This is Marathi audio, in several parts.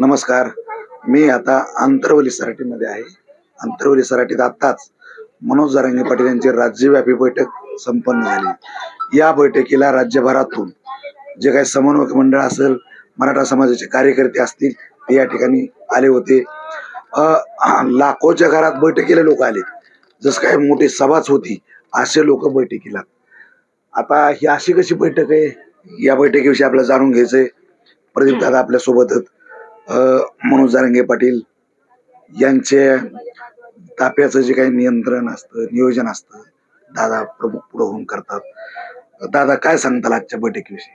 नमस्कार. मी आता आंतरवली सराटीमध्ये आहे. आंतरवली सराटीत आत्ताच मनोज जारंगे पाटील यांची राज्यव्यापी बैठक संपन्न झाली. या बैठकीला राज्यभरातून जे काही समन्वयक मंडळ असेल मराठा समाजाचे कार्यकर्ते असतील ते या ठिकाणी आले होते. लाखोच्या घरात बैठकीला लोक आले जसं काय मोठी सभाच होती असे लोक बैठकीला. आता ही अशी कशी बैठक आहे? या बैठकीविषयी आपल्याला जाणून घ्यायचंय. प्रदीप दादा आपल्यासोबतच. मनोज जारंगे पाटील यांचे ताप्याचं जे काही नियंत्रण असतं नियोजन असतं दादा प्रमुख पुढे होऊन करतात. दादा काय सांगताल आजच्या बैठकीविषयी?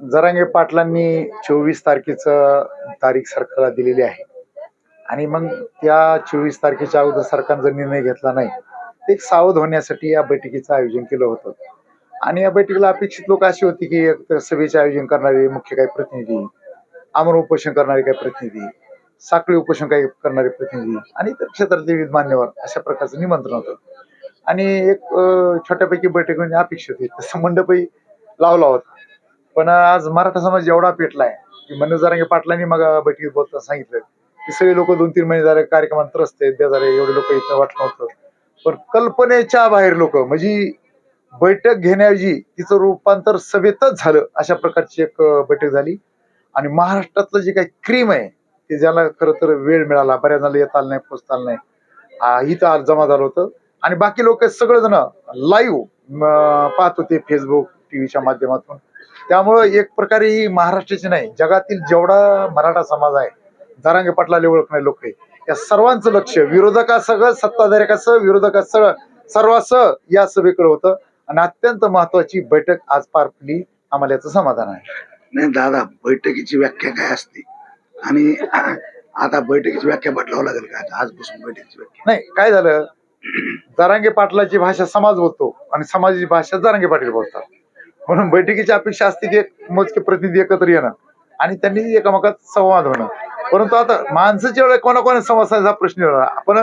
जरांगे पाटलांनी चोवीस तारखेचं तारीख सरकारला दिलेली आहे. आणि मग त्या चोवीस तारखेच्या अगोदर सरकारनं जर निर्णय घेतला नाही ते एक सावध होण्यासाठी या बैठकीचं आयोजन केलं होतं. आणि या बैठकीला अपेक्षित लोक अशी होती की एक तर सभेचे आयोजन करणारे मुख्य काही प्रतिनिधी आमर उपोषण करणारे काही प्रतिनिधी साखळी उपोषण काही करणारे प्रतिनिधी आणि इतर क्षेत्रातले विविध मान्यवर अशा प्रकारचं निमंत्रण होतं. आणि एक छोट्यापैकी बैठक म्हणजे अपेक्षित होती. तसं मंडपही लावला होता. पण आज मराठा समाज एवढा पेटलाय की मनोज जरांगे पाटलांनी मग बैठकीत बोलताना सांगितलं की सगळे लोक दोन तीन महिने झाले कार्यक्रमात त्रस्त आहेत. ते झाले एवढे लोक इथं वाटत नव्हतं पण कल्पनेच्या बाहेर लोक म्हणजे बैठक घेण्याऐवजी तिचं रूपांतर सभेतच झालं अशा प्रकारची एक बैठक झाली. आणि महाराष्ट्रातलं जे काही क्रीम आहे ते ज्याला खरं तर वेळ मिळाला बऱ्याच जणांना येता आलं नाही पोचता आलं नाही. आ, इथं आज जमा झालं होतं. आणि बाकी लोक सगळेजण लाईव्ह पाहत होते फेसबुक टीव्हीच्या माध्यमातून. त्यामुळं एक प्रकारे ही महाराष्ट्राची नाही जगातील जेवढा मराठा समाज आहे जरांगे पाटलाले ओळखणारे लोक आहे या सर्वांचं लक्ष विरोधकासह सत्ताधारकासह विरोधकासह सर्वासह या सभेकडे होतं. आणि अत्यंत महत्वाची बैठक आज पार पडली. आम्हाला याचं समाधान आहे. नाही दादा बैठकीची व्याख्या काय असते? आणि आता बैठकीची व्याख्या बदलावं लागेल का? आता आजपासून बैठकीची व्याख्या. नाही काय झालं? जरांगे पाटलाची भाषा समाज बोलतो आणि समाजाची भाषा जरांगे पाटील बोलतात. म्हणून बैठकीची अपेक्षा असते की एक मोजके प्रतिनिधी एकत्र येणं आणि त्यांनी एकामेकात संवाद होणं. परंतु आता माणसाच्या वेळेला कोणाकोणा संवाद साधायचा प्रश्न येणार आपण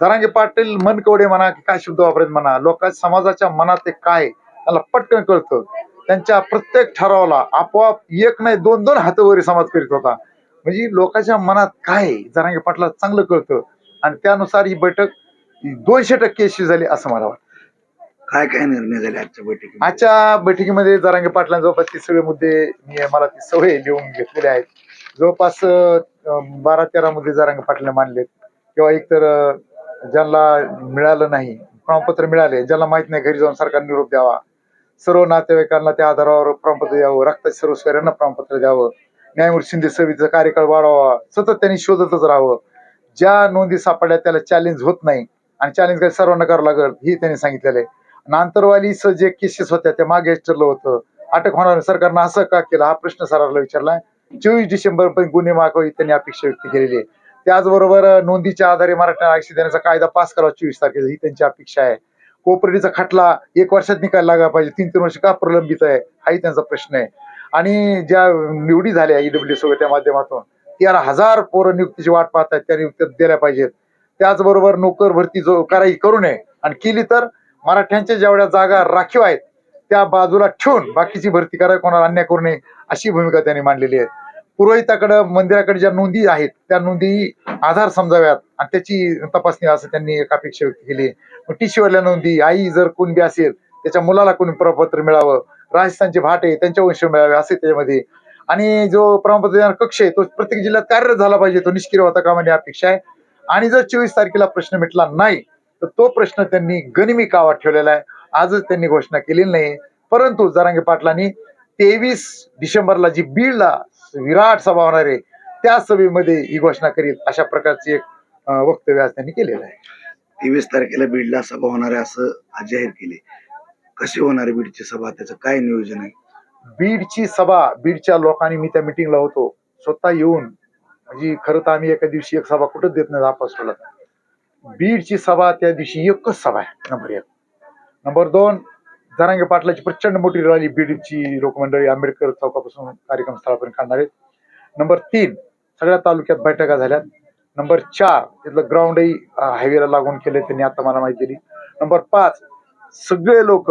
जरांगे पाटील मन कवडे म्हणा की काय शब्द वापरायचे म्हणा लोकांच्या समाजाच्या मनात ते काय त्याला पटकन कळतं. त्यांच्या प्रत्येक ठरावाला आपोआप एक नाही दोन दोन हातवरी समाज करीत होता. म्हणजे लोकांच्या मनात काय जरांगे पाटला चांगलं कळतं. आणि त्यानुसार ही बैठक दोनशे टक्के यशस्वी झाली असं मला वाटतं. काय काय निर्णय झाले आजच्या बैठकीत आजच्या बैठकीमध्ये जरांगे पाटलां जवळपास ते सगळे मुद्दे मी मला ती सवय लिहून घेतलेले आहेत. जवळपास बारा तेरा मुद्दे जरांगे पाटलांनी मांडलेत. किंवा एकतर ज्यांना मिळालं नाही प्रमाणपत्र मिळाले ज्यांना माहीत नाही घरी जाऊन सरकार निरोप द्यावा. सर्व नातेवाईकांना त्या आधारावर प्रमाणपत्र द्यावं रक्त सर्व प्रमाणपत्र द्यावं न्यायमूर्ती शिंदे समितीचा कार्यकाळ वाढवावा सतत त्यांनी शोधतच राहावं. ज्या नोंदी सापडल्या त्याला चॅलेंज होत नाही आणि चॅलेंज काही सर्वांना करावं लागेल हे त्यांनी सांगितलेलं आहे. आणि जे केसेस होत्या ते मागे ठरलं होतं. अटक होणार सरकारनं असं का केलं? हा प्रश्न सरारला विचारला चोवीस डिसेंबर पर्यंत गुन्हे मागावी त्यांनी अपेक्षा व्यक्त केलेली आहे. त्याचबरोबर नोंदीच्या आधारे मराठा आरक्षण देण्याचा कायदा पास करावा चोवीस तारखेला ही त्यांची अपेक्षा आहे. कोपर्डीचा खटला एक वर्षात निकाल लागला पाहिजे. तीन तीन वर्ष का प्रलंबित आहे? हाही त्यांचा प्रश्न आहे. आणि ज्या निवडी झाल्या ईडब्ल्यू सोबतच्या माध्यमातून तेरा हजार पोरं नियुक्तीची वाट पाहतात त्या नियुक्त्या दिल्या पाहिजेत. त्याचबरोबर नोकर भरती जो करायची करू नये आणि केली तर मराठ्यांच्या जेवढ्या जागा राखीव आहेत त्या बाजूला ठेवून बाकीची भरती करायला कोणाला अन्याय करू नये अशी भूमिका त्यांनी मांडलेली आहे. पुरोहिताकडं मंदिराकडे ज्या नोंदी आहेत त्या नोंदी आधार समजाव्यात आणि त्याची तपासणी असं त्यांनी एक अपेक्षा व्यक्त केली. टीशीवरल्या नोंदी आई जर कुणबी असेल त्याच्या मुलाला कोणी प्रमाणपत्र मिळावं राजस्थानचे भाटे त्यांच्या वंश मिळावे असे त्याच्यामध्ये. आणि जो प्रमाणपत्र देणारा कक्ष आहे तो प्रत्येक जिल्ह्यात कार्यरत झाला पाहिजे तो निष्क्रिय होता कामाने अपेक्षा आहे. आणि जर चोवीस तारखेला प्रश्न मिटला नाही तर तो प्रश्न त्यांनी गनिमी कावात ठेवलेला आहे. आजच त्यांनी घोषणा केलेली नाही. परंतु जरांगे पाटलांनी तेवीस डिसेंबरला जी बीडला विराट सभा होणार आहे. त्या सभेमध्ये ही घोषणा करील अशा प्रकारची एक वक्तव्य आज त्यांनी केलेलं आहे. तेवीस तारखेला बीडला सभा होणार आहे असं आज जाहीर केले. कशी होणार आहे बीडची सभा? त्याचं काय नियोजन आहे? बीडची सभा बीडच्या लोकांनी मी त्या मिटिंगला होतो. स्वतः येऊन म्हणजे खरं तर आम्ही एका दिवशी एक सभा कुठंच देत नाही आपसला बीडची सभा त्या दिवशी एकच सभा आहे नंबर एक. नंबर दोन जरांगे पाटलाची प्रचंड मोठी रॅली बीडची लोकमंडळी आंबेडकर चौकापासून कार्यक्रम स्थळापर्यंत काढणार आहेत. नंबर तीन सगळ्या तालुक्यात बैठका झाल्यात. नंबर चार तिथलं ग्राउंडही हायवेला लागून केले त्यांनी आता मला माहिती दिली. नंबर पाच सगळे लोक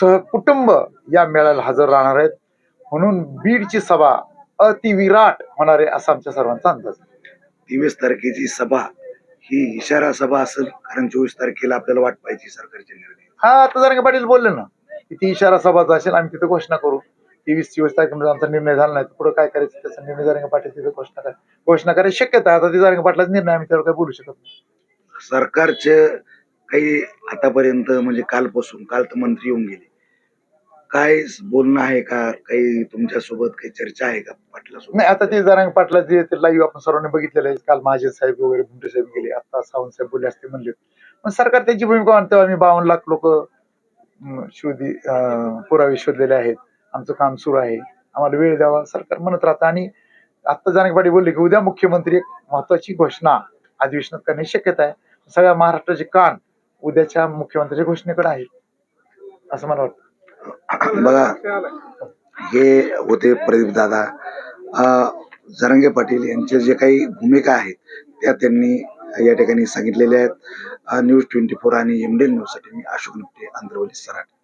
सहकुटुंब या मेळ्याला हजर राहणार आहेत. म्हणून बीडची सभा अतिविराट होणार आहे असा आमच्या सर्वांचा अंदाज. तेवीस तारखेची सभा ही इशारा सभा असेल कारण चोवीस तारखेला आपल्याला वाट पाहिजे सरकारचे निर्णय. हा आता जरा पाटील बोलले ना की ती इशारा सभाचा असेल आम्ही तिथे घोषणा करू. तेवीस चोवीस तारखेमध्ये आमचा निर्णय झाला नाही पुढे काय करायचं त्याचा निर्णय जरांगे पाटील तिथे घोषणा करा घोषणा करायची शक्यता आता ती जरांगे पाटलाचा निर्णय आम्ही त्यावर काही बोलू शकत नाही. सरकारचे काही आतापर्यंत म्हणजे कालपासून काल तर मंत्री येऊन गेले. काय बोलणं आहे का? काही तुमच्यासोबत काही चर्चा आहे का पाटलासोबत? नाही आता ते जरांग पाटला जे लाईव्ह आपण सर्वांनी बघितलेलं आहे. काल महाजन साहेब वगैरे भुमटे साहेब गेले. आता सावंत साहेब बोलले असते म्हणले पण सरकार त्यांची भूमिका मानतो आम्ही बावन्न लाख लोक शोधी पुरावे शोधलेले आहेत. आमचं काम सुरू आहे. आम्हाला वेळ द्यावा. सरकार म्हणत राहतं. आणि आत्ता जरांगे पाटील बोलले की उद्या मुख्यमंत्री एक महत्वाची घोषणा अधिवेशनात करण्याची शक्यता आहे. सगळ्या महाराष्ट्राचे कान उद्याच्या मुख्यमंत्र्याच्या घोषणेकडे आहेत. असं मला वाटतं. बघा हे होते प्रदीप दादा. जरंगे पाटील यांचे जे काही भूमिका आहेत त्या त्यांनी या ठिकाणी सांगितलेल्या आहेत. न्यूज ट्वेंटी फोर आणि एमडेल न्यूजसाठी मी अशोक नुकते आंध्रवली सराट.